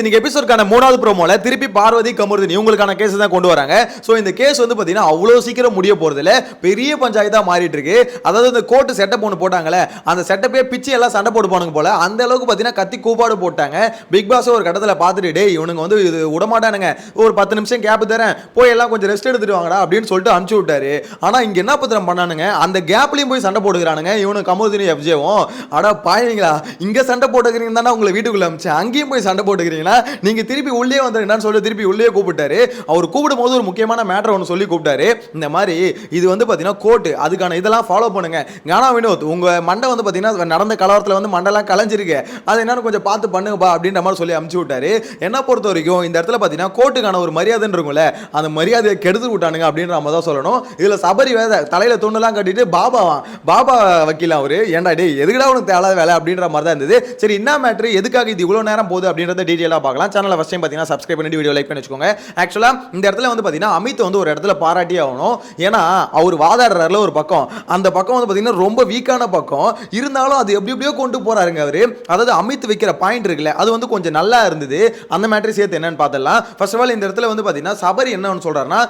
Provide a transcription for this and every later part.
இன்னைக்கு எபிசோட்கான மூணாவது ப்ரோமோல திருப்பி பார்வதி கமருதினி இவங்களுக்கான கேஸ் தான் கொண்டு வராங்க. ஸோ இந்த கேஸ் வந்து பார்த்தீங்கன்னா அவ்வளோ சீக்கிரம் முடிய போகிறதுல பெரிய பஞ்சாயத்தாக மாறிட்டு இருக்கு. அதாவது இந்த கோர்ட்டு செட்டப் ஒன்று போட்டாங்களே அந்த செட்டப்பே பிச்சு எல்லாம் சண்டை போட்டு போனாங்க போல அந்த அளவுக்கு பார்த்தீங்கன்னா கத்தி கூப்பாடு போட்டாங்க. பிக் பாஸ் ஒரு கட்டத்தில் பார்த்துட்டு டே இவனுங்க வந்து இது விடமாட்டானுங்க. ஒரு பத்து நிமிஷம் கேப் தரேன். போய் எல்லாம் கொஞ்சம் ரெஸ்ட் எடுத்துட்டு வாங்கடா அப்படின்னு சொல்லிட்டு அனுப்பிச்சு விட்டாரு. ஆனால் இங்கே என்ன பத்திரம் பண்ணானுங்க? அந்த கேப்லையும் போய் சண்டை போட்டுக்கிறானுங்க. இவனு கமருதினி எஃப்ஜேவும் அடா பாயிங்களா இங்கே சண்டை போட்டுக்கிறீங்க தானே உங்களை வீட்டுக்குள்ள அமிச்சேன் அங்கேயும் போய் சண்டை போட்டுக்கிறீங்களா? நீங்கள் திருப்பி உள்ளே வந்துருங்கன்னு சொல்லி திருப்பி உள்ளே கூப்பிட்டாரு. அவர் கூப்பிடும் போது ஒரு முக்கியமான மேட்டர் ஒன்று சொல்லி கூப்பிட்டாரு. இந்த மாதிரி இது வந்து பார்த்தீங்கன்னா கோர்ட்டு அதுக்கான இதெல்லாம் ஃபாலோ பண்ணுங்க. ஞானா வினோத் உங்கள் மண்டை வந்து பார்த்தீங்கன்னா நடந்த கலவரத்தில் வந்து மண்டெல்லாம் கலைஞ்சிருக்கு. அது என்னன்னு கொஞ்சம் பார்த்து பண்ணுங்கப்பா அப்படின்ற மாதிரி சொல்லி அமுச்சு விட்டாரு. என்ன பொறுத்த வரைக்கும் இந்த இடத்துல பார்த்தீங்கன்னா கோர்ட்டுக்கான ஒரு மரியாதைன்னு இருக்கும்ல அந்த மரியாதையை கெடுத்து விட்டானுங்க அப்படின்ற நம்ம தான் சொல்லணும். இதில் சபரி வேத தலையில் துண்டுலாம் கட்டிட்டு பாபாவா பாபா வக்கீல் அவர் ஏன்டா டே எதுக்குடா உனக்கு தேவையில்லாத வேலை? அப்படின்ற மாதிரி தான் இருந்தது. சரி என்ன மேட்ரு எதுக்காக இது இவ்வளோ நேரம் போகுது அப்படின்றத டீட்டெயிலாக பார்க்கலாம். சேனலை ஃபஸ்ட் டைம் பார்த்தீங்கன்னா சப்ஸ்கிரைப் பண்ணிட்டு வீடியோ லைக் பண்ணி வச்சுக்கோங்க. ஆக்சுவலாக இந்த இடத்துல வந்து பார்த்தீங்கன்னா அமித் வந்து ஒரு இடத்துல பாராட்டி ஆகணும். ஏன்னா அவர் வாதாடுறாருல ஒரு பக்கம். அந்த பக்கம் வந்து பார்த்தீங்கன்னா ரொம்ப வீக்கான பக்கம். இருந்தாலும் அது எப்படி எப்படியோ கொண்டு போகிறாருங்க அவர். அதாவது அமித் வைக்கிற பாயிண்ட் இருக்குல்ல அது வந்து கொஞ்சம் நல்லா இருந்தது. அந்த மேட்ரு சேர்த்து என்னன்னு பார்த்தலாம் ஃபர்ஸ்ட் ஆஃப் ஆல் இந்த இடத்துல வந்து பார்த்தீங்கன்னா சபரி என்ன சொல்கிறாருன்னா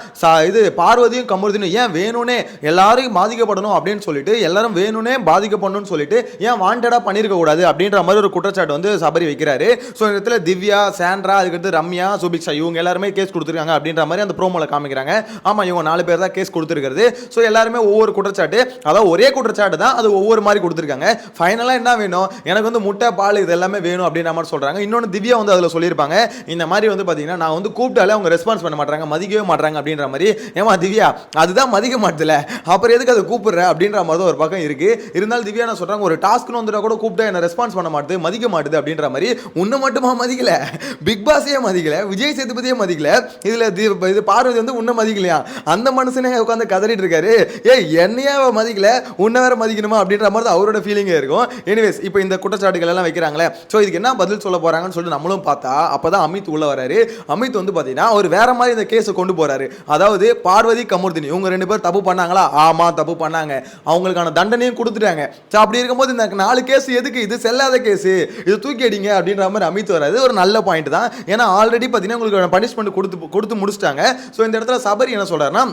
இது பார்வதியும் கமருதினும் ஏன் வேணும்னே எல்லாரும் பாதிக்கப்படணும் அப்படின்னு சொல்லிட்டு எல்லாரும் வேணும்னே பாதிக்கப்படணும்னு சொல்லிட்டு ஏன் வாண்டடாக பண்ணியிருக்க கூடாது அப்படின்ற மாதிரி ஒரு குற்றச்சாட்டு வந்து சபரி வைக்கிறாரு. ஸோ இந்த இடத்துல திவ்யா சாண்ட்ரா அதுக்கடுத்து ரம்யா சுபிக்ஷா இவங்க எல்லாருமே கேஸ் கொடுத்துருக்காங்க அப்படின்ற மாதிரி அந்த ப்ரோமோல காமிக்கிறாங்க. ஆமா இவங்க நாலு பேர் தான் கேஸ் கொடுத்துருக்கிறது. ஸோ எல்லாருமே ஒவ்வொரு குற்றச்சாட்டு அதாவது ஒரே குற்றச்சாட்டு தான் அது ஒவ்வொரு மாதிரி கொடுத்துருக்காங்க. ஃபைனலாக என்ன வேணும்? எனக்கு வந்து முட்டை பால் இது எல்லாமே வேணும் அப்படின்ற மாதிரி சொல்கிறாங்க இன்னொன்று திவ்யா வந்து அதில் சொல்லியிருப்பாங்க. இந்த மாதிரி வந்து பார்த்தீங்கன்னா நான் வந்து கூப்பிட்டாலே அவங்க ரெஸ்பான்ஸ் பண்ண மாட்டாங்க மதிக்கவே மாட்டாங்க அப்படின்ற மாதிரி. ஏமா திவ்யா அதுதான் மதிக்க மாட்டுதுல. அப்புறம் எதுக்கு அதை கூப்பிடுற அப்படின்ற மாதிரி தான் ஒரு பக்கம் இருக்கு. இருந்தாலும் திவ்யா நான் சொல்கிறாங்க ஒரு டாஸ்க்னு வந்துட்டா கூட கூப்பிட்டா என்ன ரெஸ்பான்ஸ் பண்ண மாட்டேது மதிக்க மாட்டுது அப்படின்ற மாதிரி. உன்னை மட்டுமா மதிக்கல? பிக் பாஸையே மதிக்கல விஜய் சேதுபதியே மதிக்கல. இதுல இது பார்வதி வந்து உன்னை மதிக்கலையா? அந்த மனுஷனே உட்காந்து கதறிட்டு இருக்காரு. ஏ என்னையே அவ மதிக்கல உன்னை வேற மதிக்கணுமா அப்படின்ற மாதிரி தான் அவரோட ஃபீலிங்கே இருக்கும். எனிவேஸ் இப்போ இந்த குற்றச்சாட்டுகள் எல்லாம் வைக்கிறாங்களே. ஸோ இதுக்கு என்ன பதில் சொல்ல போறாங்கன்னு சொல்லிட்டு நம்மளும் பார்த்தா அப்பதான் அமித் உள்ள வராரு. அமித் வந்து பார்த்தீங்கன்னா அவர் வேற மாதிரி இந்த கேஸை கொண்டு போறாரு. அதாவது பார்வதி கமுர்தினி இவங்க ரெண்டு பேர் தப்பு பண்ணாங்களா? ஆமா தப்பு பண்ணாங்க. அவங்களுக்கான தண்டனையும் கொடுத்துட்டாங்க. ஸோ அப்படி இருக்கும்போது இந்த நாலு கேஸ் எதுக்கு? இது செல்லாத கேஸ் இது தூக்கி அடிங்க அப்படின்ற மாதிரி அமித் வராது ஒரு நல்ல பாயிண்ட் தான். ஏன்னா ஆல்ரெடி பார்த்தீங்கன்னா உங்களுக்கு பனிஷ்மெண்ட் கொடுத்து கொடுத்து முடிச்சிட்டாங்க. ஸோ இந்த இடத்துல சபரி என்ன சொல்கிறாருன்னா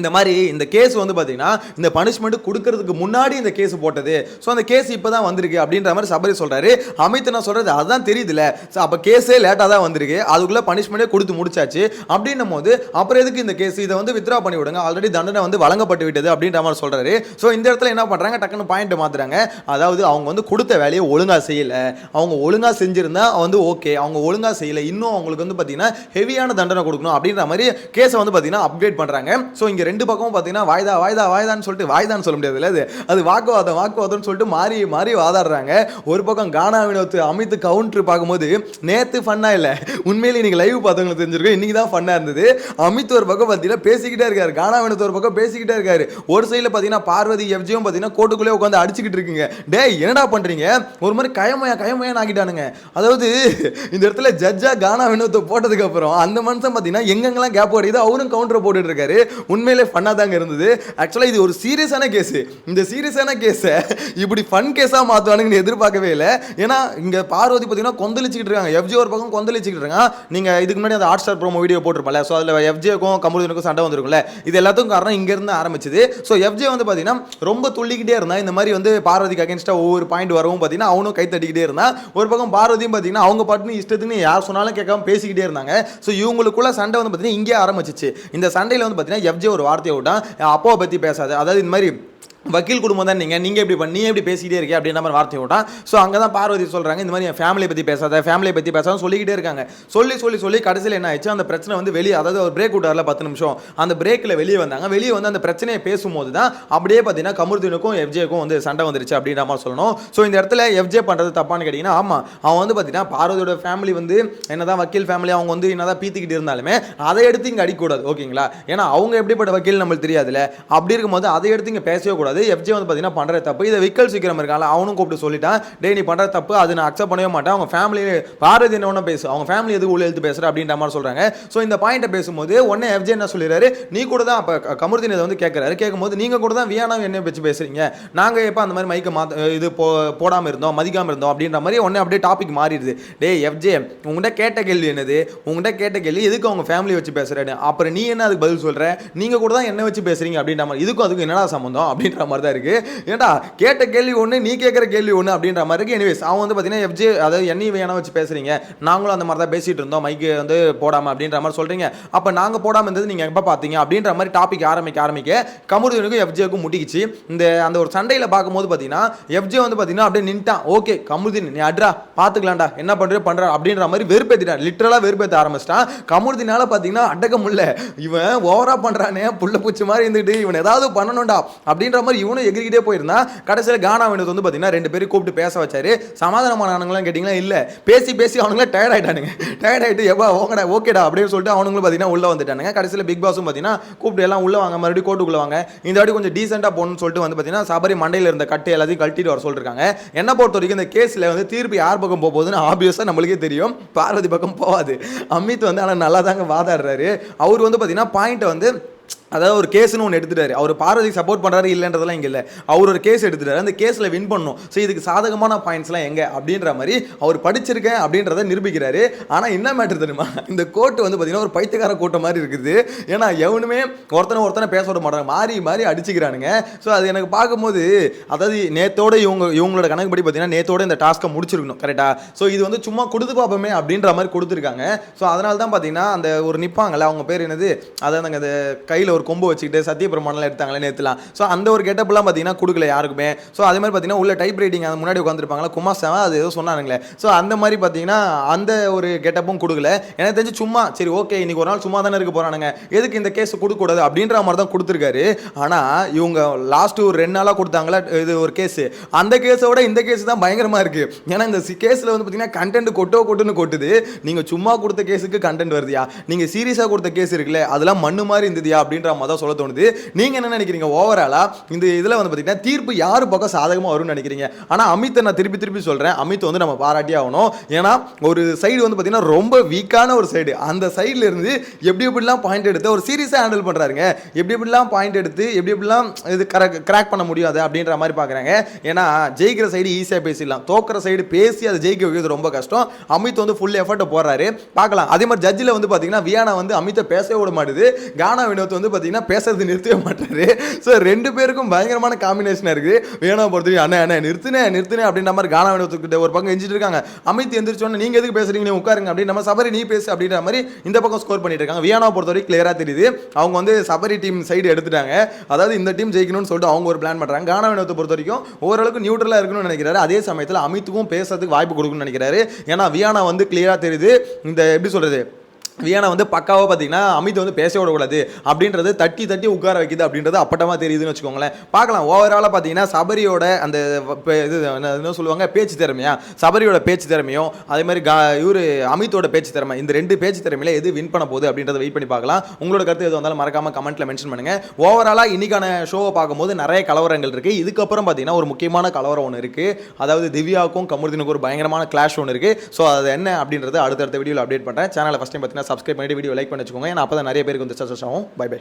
இந்த மாதிரி இந்த கேஸ் வந்து பார்த்தீங்கன்னா இந்த பனிஷ்மெண்ட் கொடுக்கறதுக்கு முன்னாடி இந்த கேஸ் போட்டது. ஸோ அந்த கேஸ் இப்போ தான் வந்திருக்கு அப்படின்ற மாதிரி சபரி சொல்கிறாரு அமித் நான் சொல்கிறது அதுதான் தெரியுதுல ஸோ அப்போ கேஸே லேட்டாக தான் வந்திருக்கு. அதுக்குள்ளே பனிஷ்மெண்ட்டே கொடுத்து முடிச்சாச்சு. அப்படின்னும் போது அப்புறம் எதுக்கு இந்த கேஸ்? இதை வந்து வித்ரா பண்ணி விடுங்க. ஆல்ரெடி தண்டனை வந்து வழங்கப்பட்டு விட்டது அப்படின்ற மாதிரி சொல்கிறாரு ஸோ இந்த இடத்துல என்ன பண்ணுறாங்க டக்குன்னு பாயிண்ட் மாற்றுறாங்க அதாவது அவங்க வந்து கொடுத்த வேலையை ஒழுங்காக செய்யல. அவங்க ஒழுங்காக செஞ்சுருந்தா வந்து ஓகே அவங்க ஒழுங்காக செய்யலை. இன்னும் அவங்களுக்கு வந்து பார்த்தீங்கன்னா ஹெவியான தண்டனை கொடுக்கணும் அப்படின்ற மாதிரி கேஸை வந்து பார்த்தீங்கன்னா அப்டேட் பண்ணுறாங்க ஸோ இங்கே ரெண்டு பக்கமும் பார்த்தீங்கன்னா வாய்தா வாய்தா வாய்தான்னு சொல்லிட்டு வாய்தான்னு சொல்ல முடியாதுல்ல அது? அது வாக்குவாதம் வாக்குவாதம்னு சொல்லிட்டு மாறி மாறி வாதாடுறாங்க. ஒரு பக்கம் கானா வினோத் அமித் கவுண்டர் பார்க்கும்போது நேற்று ஃபன்னாக இல்லை. உண்மையிலே இன்னைக்கு லைவ் பார்த்தவங்களுக்கு தெரிஞ்சிருக்கும். இன்றைக்கி தான் ஃபன்னாக இருந்தது. அமித் ஒரு பக்கம் பார்த்தீங்கன்னா பேசிக்கிட்டே இருக்காரு. கானா வினோத் ஒரு பக்கம் பேசிக்கிட்டே இருக்காரு. ஒரு சைடில் பார்த்தீங்கன்னா பார்வதி எஃப்ஜியும் பார்த்தீங்கன்னா கோட்டுக்குள்ளே உட்காந்து அடிச்சுக்கிட்டு இருக்குங்க. டேய் என்னடா பண்ணுறீங்க ஒரு மாதிரி கயமையா கயமையா ஆக்கிட்டானுங்க. அதாவது இந்த இடத்துல ஜட்ஜாக கானா வினோத்தை போட்டதுக்கப்புறம் அந்த மனுஷன் பார்த்தீங்கன்னா எங்கெங்கெல்லாம் கேப் அடிக்குது அவரும் கவுண்டரை போட்டுட்டு இருக்காரு. உண்மையிலே ஃபன்னாக தாங்க இருந்தது. ஆக்சுவலாக இது ஒரு சீரியஸான கேஸ் இந்த சீரியஸான கேஸை இப்படி ஃபன் கேஸாக மாற்றுவானுங்கன்னு எதிர்பார்க்கவே இல்லை. ஏன்னா இங்கே பார்வதி பார்த்தீங்கன்னா கொந்தளிச்சிக்கிட்டு இருக்காங்க. எஃப்ஜி ஒரு பக்கம் கொந்தளிச்சிக்கிட்டு இருக்காங்க. நீங்கள் இதுக்கு முன்னாடி அந்த ஹாட் ஸ்டார் ப்ரோமோ வீடியோ போட்டிருப்பல. ஸோ அதில் எஃப்ஜேக்கும் கமருதனுக்கும் சண்டை வந்திருக்கும்ல. இது எல்லாத்துக்கும் காரணம் இங்கேருந்து ஆரம்பிச்சது. ஸோ எஃப்ஜே வந்து பார்த்தீங்கன்னா ரொம்ப துள்ளிக்கிட்டே இருந்தான் இந்த மாதிரி வந்து பார்வதிக்கு அகேன்ஸ்டாக ஒவ்வொரு பாயிண்ட் வரவும் பார்த்தீங்கன்னா அவனும் கை தட்டிக்கிட்டே இருந்தான் ஒரு பக்கம் பார்வதியும் பார்த்தீங்கன்னா அவங்க பாட்டுன்னு இஷ்டத்துக்கு யார் சொன்னாலும் கேட்காம பேசிக்கிட்டே இருந்தாங்க. ஸோ இவங்களுக்குள்ள சண்டை வந்து பார்த்தீங்கன்னா இங்கே ஆரம்பிச்சிச்சு. இந்த சண்டையில் வந்து பார்த்தீங்கன்னா எஃப்ஜே ஒரு வார்த்தையை விட்டான் அப்பாவை பற்றி பேசாத. அதாவது இந்த மாதிரி வக்கீல் குடும்பம் தான் நீங்கள் நீங்கள் எப்படி பண்ணி நீ எப்படி பேசிக்கிட்டே இருக்கே அப்படின்ற மாதிரி வார்த்தை விட்டான் ஸோ அங்கே தான் பார்வதி சொல்கிறாங்க இந்த மாதிரி என் ஃபேமிலியை பற்றி பேசாத ஃபேமிலியை பற்றி பேசாத சொல்லிக்கிட்டே இருக்காங்க. சொல்லி சொல்லி சொல்லி கடைசியில் என்ன ஆயிடுச்சு? அந்த பிரச்சனை வந்து வெளியே அதாவது ஒரு பிரேக் விட்டார்ல பத்து நிமிஷம் அந்த பிரேக்கில் வெளியே வந்தாங்க. வெளியே வந்து அந்த பிரச்சனையை பேசும்போது தான் அப்படியே பார்த்தீங்கன்னா கமருதீனுக்கும் எஃப்ஜேக்கும் வந்து சண்டை வந்துருச்சு அப்படின்ற மாதிரி சொல்லணும். ஸோ இந்த இடத்துல எஃப்ஜே பண்ணுறது தப்பான்னு கேட்டிங்கன்னா ஆமாம் அவன் வந்து பார்த்தீங்கன்னா பார்வதியோட ஃபேமிலி வந்து என்னதான் வக்கீல் ஃபேமிலி அவங்க வந்து என்னதான் பீத்திக்கிட்டு இருந்தாலுமே அதை எடுத்து இங்கே அடிக்கக்கூடாது ஓகேங்களா ஏன்னா அவங்க எப்படிப்பட்ட வக்கீல் நம்மளுக்கு தெரியாதுல்ல. அப்படி இருக்கும்போது அதை எடுத்து இங்கே பேசவே கூடாது. கூடாது. எஃப்ஜே வந்து பார்த்தீங்கன்னா பண்ணுற தப்பு. இதை விக்கல் சீக்கிரம் இருக்காங்களா அவனும் கூப்பிட்டு சொல்லிட்டான். டே நீ பண்ணுற தப்பு. அது நான் அக்செப்ட் பண்ணவே மாட்டேன். அவங்க ஃபேமிலி பாரதி என்ன ஒன்று பேசு. அவங்க ஃபேமிலி எதுக்கு உள்ள எழுத்து பேசுகிற அப்படின்ற மாதிரி சொல்கிறாங்க ஸோ இந்த பாயிண்ட்டை பேசும்போது உடனே எஃப்ஜே என்ன சொல்லிடுறாரு? நீ கூட தான் அப்போ கமருதீன் இதை வந்து கேட்குறாரு கேட்கும்போது நீங்கள் கூட தான் வியானா என்ன வச்சு பேசுறீங்க. நாங்கள் எப்போ அந்த மாதிரி மைக்கை மாற்ற இது போ போடாமல் இருந்தோம் மதிக்காமல் இருந்தோம் அப்படின்ற மாதிரி உடனே அப்படியே டாபிக் மாறிடுது. டேய் எஃப்ஜே உங்கள்கிட்ட கேட்ட கேள்வி என்னது? உங்கள்கிட்ட கேட்ட கேள்வி எதுக்கு அவங்க ஃபேமிலி வச்சு பேசுறேன்னு? அப்புறம் நீ என்ன அதுக்கு பதில் சொல்கிற நீங்கள் கூட தான் என்ன வச்சு பேசுறீங்க அப்படின்ற மாதிரி. இதுக்கும் அதுக்கும் என்னடா சம்மந்தம் அப்படின்ற மாதிரி தான் இருக்கு. ஏன்டா கேட்ட கேள்வி ஒன்று நீ கேட்குற கேள்வி ஒன்று அப்படின்ற மாதிரி இருக்குது எனிவேஸ் அவன் வந்து பார்த்தீங்கன்னா எஃப்ஜே அதாவது என்னை வேணா வச்சு பேசுறீங்க. நாங்களும் அந்த மாதிரி தான் பேசிகிட்டு இருந்தோம். மைக்கு வந்து போடாமல் அப்படின்ற மாதிரி சொல்கிறீங்க அப்போ நாங்கள் போடாமல் இருந்தது நீங்கள் எப்போ பார்த்தீங்க அப்படின்ற மாதிரி டாபிக் ஆரம்பிக்க ஆரம்பிக்க கமுருதனுக்கும் எஃப்ஜேக்கும் முட்டிக்கிச்சு. இந்த அந்த ஒரு சண்டையில் பார்க்கும்போது பார்த்தீங்கன்னா எஃப்ஜே வந்து பார்த்தீங்கன்னா அப்படியே நின்ட்டான். ஓகே கமுருதீன் நீ அட்ரா பார்த்துக்கலாம்டா என்ன பண்ணுற பண்ணுற அப்படின்ற மாதிரி வெறுப்பேற்றிட்டான் லிட்டரலாக வெறுப்பேற்ற ஆரம்பிச்சிட்டான். கமுருதினால பார்த்தீங்கன்னா அடக்க முடியல இவன் ஓவராக பண்ணுறானே புள்ள பூச்சி மாதிரி இருந்துட்டு இவன் ஏதாவது பண்ணணும்டா அப்படின்ற மாதிரி இவனும் எகிரிக்கிட்டே போயிருந்தான் கடைசியில் கானா வேண்டது வந்து பார்த்தீங்கன்னா ரெண்டு பேரும் கூப்பிட்டு பேச வச்சாரு. சமாதானமான ஆனுங்களாம் கேட்டிங்களா? இல்லை. பேசி பேசி அவனுங்களே டயர்ட் ஆகிட்டானுங்க டயர்ட் ஆகிட்டு எவ்வளோ ஓங்கடா ஓகேடா அப்படின்னு சொல்லிட்டு அவனுங்களும் பார்த்தீங்கன்னா உள்ளே வந்துட்டானுங்க. கடைசியில் பிக் பாஸும் பார்த்தீங்கன்னா கூப்பிட்டு எல்லாம் உள்ளே வாங்க மறுபடியும் கோட்டுக்குள்ள வாங்க. இந்த வாட்டி கொஞ்சம் டீசெண்டாக போகணும்னு சொல்லிட்டு வந்து பார்த்தீங்கன்னா சபரி மண்டையில் இருந்த கட்டு எல்லாத்தையும் கழட்டிட்டு வர சொல்லிருக்காங்க. என்ன பொறுத்த வரைக்கும் இந்த கேஸில் வந்து தீர்ப்பு யார் பக்கம் போகுதுன்னு ஆப்வியஸாக நம்மளுக்கே தெரியும். பார்வதி பக்கம் போகாது. அமித் வந்து ஆனால் நல்லா தாங்க வாதாடுறாரு. அவர் வந்து பார்த்தீங்கன்னா பாயிண்ட்டை வந்து அதாவது ஒரு கேஸ்னு ஒன்று எடுத்துட்டாரு. அவர் பார்வதிக்கு சப்போர்ட் பண்ணுறாரு இல்லைன்றதெல்லாம் இங்கே இல்லை. அவர் ஒரு கேஸ் எடுத்துட்டாரு. அந்த கேஸில் வின் பண்ணணும். ஸோ இதுக்கு சாதகமான பாயிண்ட்ஸ்லாம் எங்கே? அப்படின்ற மாதிரி அவர் படிச்சிருக்கேன் அப்படின்றத நிரூபிக்கிறாரு. ஆனால் என்ன மேட்டர் தெரியுமா? இந்த கோர்ட்டு வந்து பார்த்தீங்கன்னா ஒரு பைத்தியக்கார கூட்டம் மாதிரி இருக்குது. ஏன்னா எவனுமே ஒருத்தனை ஒருத்தனை பேச விட மாட்டாங்க. மாறி மாறி அடிச்சுக்கிறானுங்க. ஸோ அது எனக்கு பார்க்கும்போது அதாவது நேத்தோட இவங்க இவங்களோட கணக்குப்படி பார்த்தீங்கன்னா நேத்தோட இந்த டாஸ்க்கை முடிச்சிருக்கணும். கரெக்டாக ஸோ இது வந்து சும்மா கொடுத்து பார்ப்போமே அப்படின்ற மாதிரி கொடுத்துருக்காங்க. ஸோ அதனால தான் பார்த்தீங்கன்னா அந்த ஒரு நிற்பாங்கல்ல அவங்க பேர் என்னது? அதாவது அந்த கையில் ஒரு கொம்பு வச்சுக்கிட்டு சத்தியபிரமாணம் எடுத்தாங்களே நேற்றுலாம் ஸோ அந்த ஒரு கெட்டப்லாம் பார்த்தீங்கன்னா கொடுக்கல யாருக்குமே. ஸோ அதே மாதிரி பார்த்தீங்கன்னா உள்ள டைப் ரைட்டிங் அந்த முன்னாடி உட்காந்துருப்பாங்களா குமார் சேவன் அது ஏதோ சொன்னானுங்களே. ஸோ அந்த மாதிரி பார்த்தீங்கன்னா அந்த ஒரு கெட்டப்பும் கொடுக்கல. எனக்கு தெரிஞ்சு சும்மா சரி ஓகே இன்னைக்கு ஒரு நாள் சும்மா தானே இருக்க போறானுங்க. எதுக்கு இந்த கேஸ் கொடுக்கக்கூடாது அப்படின்ற மாதிரி தான் கொடுத்துருக்காரு. ஆனால் இவங்க லாஸ்ட் ஒரு ரெண்டு நாளாக கொடுத்தாங்களா இது ஒரு கேஸ் அந்த கேஸோட இந்த கேஸ் தான் பயங்கரமா இருக்கு. ஏன்னா இந்த கேஸில் வந்து பார்த்தீங்கன்னா கண்டென்ட் கொட்டோ கொட்டுன்னு கொட்டுது. நீங்கள் சும்மா கொடுத்த கேஸுக்கு கண்டென்ட் வருதியா? நீங்கள் சீரியஸாக கொடுத்த கேஸ் இருக்குல்ல அதெல்லாம் மண்ணு மாதிரி இருந்ததியா அப்படின்ற மாதிரி தான் சொல்ல தோணுது. நீங்கள் என்ன நினைக்கிறீங்க? ஓவராலாக இந்த இதில் வந்து பார்த்தீங்கன்னா தீர்ப்பு யார் பக்கம் சாதகமாக வரும்னு நினைக்கிறீங்க? ஆனால் அமித்தை நான் திருப்பி திருப்பி சொல்கிறேன் அமித் வந்து நம்ம பாராட்டி ஆகணும். ஏன்னா ஒரு சைடு வந்து பார்த்தீங்கன்னா ரொம்ப வீக்கான ஒரு சைடு அந்த சைடில் இருந்து எப்படி எப்படிலாம் பாயிண்ட் எடுத்து ஒரு சீரியஸாக ஹேண்டில் பண்ணுறாருங்க எப்படி எப்படிலாம் பாயிண்ட் எடுத்து எப்படி எப்படிலாம் இது கிராக் பண்ண முடியாது அப்படின்ற மாதிரி பார்க்குறாங்க ஏன்னா ஜெயிக்கிற சைடு ஈஸியாக பேசிடலாம். தோக்கிற சைடு பேசி அதை ஜெயிக்க வைக்கிறது ரொம்ப கஷ்டம். அமித் வந்து ஃபுல் எஃபர்ட்டை போடுறாரு பார்க்கலாம். அதே மாதிரி ஜட்ஜில் வந்து பார்த்தீங்கன்னா வியானா வந்து அமித்தை பேசவே விட மாட்டுது. கானா வினோத் வந்து பார்த்தீங்கன்னா பேசுறது நிறுத்தவே மாட்டாரு. ஸோ ரெண்டு பேருக்கும் பயங்கரமான காம்பினேஷனாக இருக்குது. வேணா பொறுத்தவரைக்கும் அண்ணா அண்ணா நிறுத்துனே நிறுத்துனே அப்படின்ற மாதிரி கானா வினோத்துக்கிட்ட ஒரு பக்கம் எஞ்சிட்டு இருக்காங்க. அமித் எந்திரிச்சோன்னு நீங்கள் எதுக்கு பேசுறீங்க? நீ உட்காருங்க அப்படின்னு நம்ம சபரி நீ பேசு அப்படின்ற மாதிரி இந்த பக்கம் ஸ்கோர் பண்ணிட்டு இருக்காங்க. வியானா பொறுத்தவரைக்கும் கிளியராக தெரியுது. அவங்க வந்து சபரி டீம் சைடு எடுத்துட்டாங்க. அதாவது இந்த டீம் ஜெயிக்கணும்னு சொல்லிட்டு அவங்க ஒரு பிளான் பண்ணுறாங்க கானா வினோத்தை பொறுத்த வரைக்கும் ஓரளவுக்கு நியூட்ரலாக இருக்கணும்னு நினைக்கிறாரு. அதே சமயத்தில் அமித்துக்கும் பேசுறதுக்கு வாய்ப்பு கொடுக்கணும்னு நினைக்கிறாரு. ஏன்னா வியானா வந்து கிளியராக தெரியுது. இந்த எப்படி சொல்கிறது வியானா வந்து பக்காவாக பார்த்தீங்கன்னா அமித் வந்து பேச விடக்கூடாது. அப்படின்றது தட்டி தட்டி உட்கார வைக்குது அப்படின்றது அப்பட்டமாக தெரியுதுன்னு வச்சுக்கோங்களேன். பார்க்கலாம் ஓவராலாக பார்த்தீங்கன்னா சபரியோட அந்த இது என்ன என்ன சொல்லுவாங்க? பேச்சு திறமையா? சபரியோட பேச்சு திறமையும் அதே மாதிரி கா இவர் அமித்தோட பேச்சு திறமை இந்த ரெண்டு பேச்சு திறமையில எது வின் பண்ண போகுது அப்படின்றத வெயிட் பண்ணி பார்க்கலாம். உங்களோட கருத்து எது வந்தாலும் மறக்காம கமெண்ட்ல மென்ஷன் பண்ணுங்க. ஓவராலாக இன்னைக்கான ஷோவை பார்க்கும்போது நிறைய கலவரங்கள் இருக்கு. இதுக்கப்புறம் பார்த்தீங்கன்னா ஒரு முக்கியமான கலவரம் ஒன்று இருக்கு. அதாவது திவ்யாவுக்கும் கமுர்தினுக்கும் ஒரு பயங்கரமான கிளாஷ் ஒன்று இருக்கு. ஸோ அது என்ன அப்படின்றது அடுத்தடுத்த வீடியோவில் அப்டேட் பண்ணுறேன் சேனலை ஃபஸ்ட் டைம் பார்த்தீங்கன்னா சப்ஸ்கிரைப் பண்ணிட்டு வீடியோ லைக் பண்ணி வச்சுக்கோங்க. ஏன்னா அப்போ தான் நிறைய பேருக்கு வந்து சக்ஸஸ் ஆகும். By by